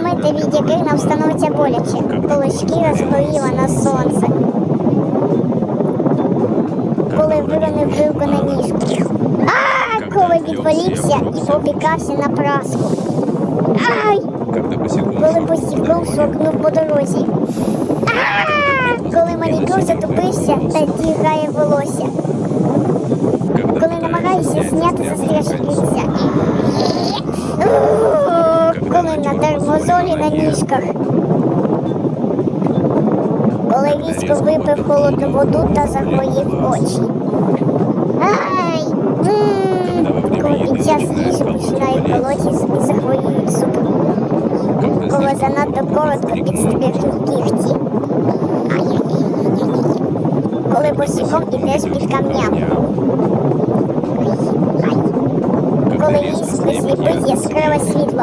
моменти, від яких нам становиться боляче, коли шкіра згоріла на сонце. Коли виронив вилку на ніжку. А, коли відволікся і попікався на праску. Ай! Коли посіком шокнув по дорозі. Коли манікюр затупився та дігає волосся. Коли намагаєшся зняти застряшкиця. Надер мозолі на ніжках. Коли різко випив холодну воду та загоїв очі. Ай! Коли під час їжі починає колотись і захворюють зуби. Коли занадто коротко підстригли кігті. Коли босиком ідеш під камнями. Ай. Коли ліс резко висліпить яскраве світло.